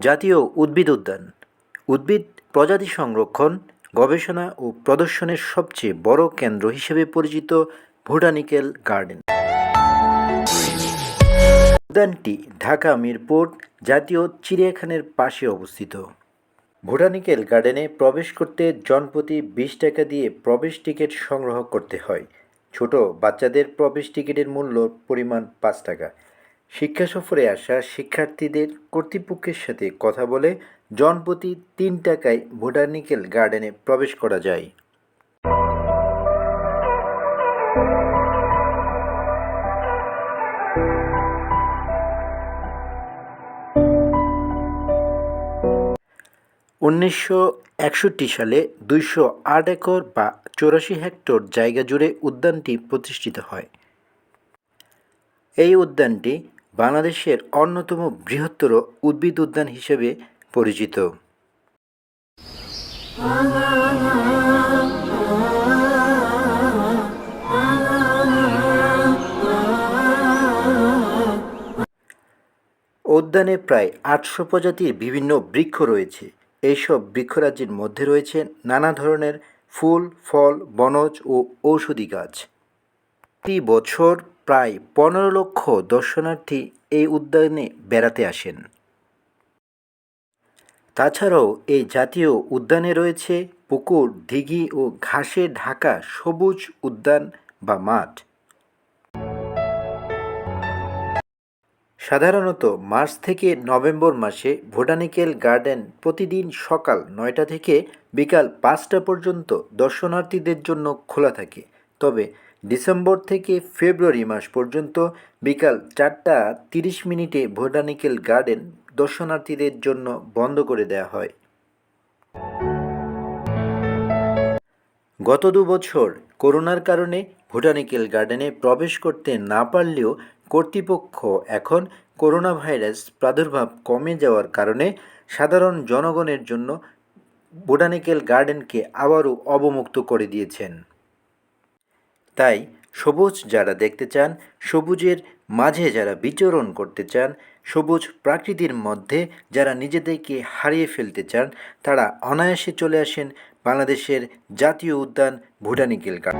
জাতীয় উদ্ভিদ উদ্যান। উদ্ভিদ প্রজাতি সংরক্ষণ, গবেষণা ও প্রদর্শনের সবচেয়ে বড় কেন্দ্র হিসেবে পরিচিত ভুটানিক্যাল গার্ডেন। উদ্যানটি ঢাকা মিরপুর জাতীয় চিড়িয়াখানার পাশে অবস্থিত। ভুটানিক্যাল গার্ডেনে প্রবেশ করতে জনপ্রতি বিশ টাকা দিয়ে প্রবেশ টিকিট সংগ্রহ করতে হয়। ছোট বাচ্চাদের প্রবেশ টিকিটের মূল্য পরিমাণ পাঁচ টাকা। শিক্ষা সফরে আসা শিক্ষার্থীদের কর্তৃপক্ষের সাথে কথা বলে জনপ্রতি তিন টাকায় ভুটানিক্যাল গার্ডেনে প্রবেশ করা যায়। উনিশশো একষট্টি সালে দুইশো আট একর বা চৌরাশি হেক্টর জায়গা জুড়ে উদ্যানটি প্রতিষ্ঠিত হয়। এই উদ্যানটি বাংলাদেশের অন্যতম বৃহত্তর উদ্ভিদ উদ্যান হিসেবে পরিচিত। উদ্যানে প্রায় আটশো প্রজাতির বিভিন্ন বৃক্ষ রয়েছে। এইসব বৃক্ষরাজির মধ্যে রয়েছে নানা ধরনের ফুল, ফল, বনজ ও ঔষধি গাছ। প্রতি বছর প্রায় পনেরো লক্ষ দর্শনার্থী এই উদ্যানে বেড়াতে আসেন। তাছাড়াও এই জাতীয় উদ্যানে রয়েছে পুকুর দিঘি ও ঘাসে ঢাকা সবুজ উদ্যান বা মাঠ। সাধারণত মার্চ থেকে নভেম্বর মাসে ভোটানিক্যাল গার্ডেন প্রতিদিন সকাল নয়টা থেকে বিকাল পাঁচটা পর্যন্ত দর্শনার্থীদের জন্য খোলা থাকে। তবে ডিসেম্বর থেকে ফেব্রুয়ারি মাস পর্যন্ত বিকাল চারটা তিরিশ মিনিটে বোটানিক্যাল গার্ডেন দর্শনার্থীদের জন্য বন্ধ করে দেওয়া হয়। গত দু বছর করোনার কারণে ভোটানিক্যাল গার্ডেনে প্রবেশ করতে না পারলেও কর্তৃপক্ষ এখন করোনা ভাইরাস প্রাদুর্ভাব কমে যাওয়ার কারণে সাধারণ জনগণের জন্য বোটানিক্যাল গার্ডেনকে আবারও অবমুক্ত করে দিয়েছেন। তাই সবুজ যারা দেখতে চান, সবুজের মাঝে যারা বিচরণ করতে চান, সবুজ প্রাকৃতির মধ্যে যারা নিজেদেরকে হারিয়ে ফেলতে চান, তারা অনায়াসে চলে আসেন বাংলাদেশের জাতীয় উদ্যান ভুটানিক্যাল গার্ডেন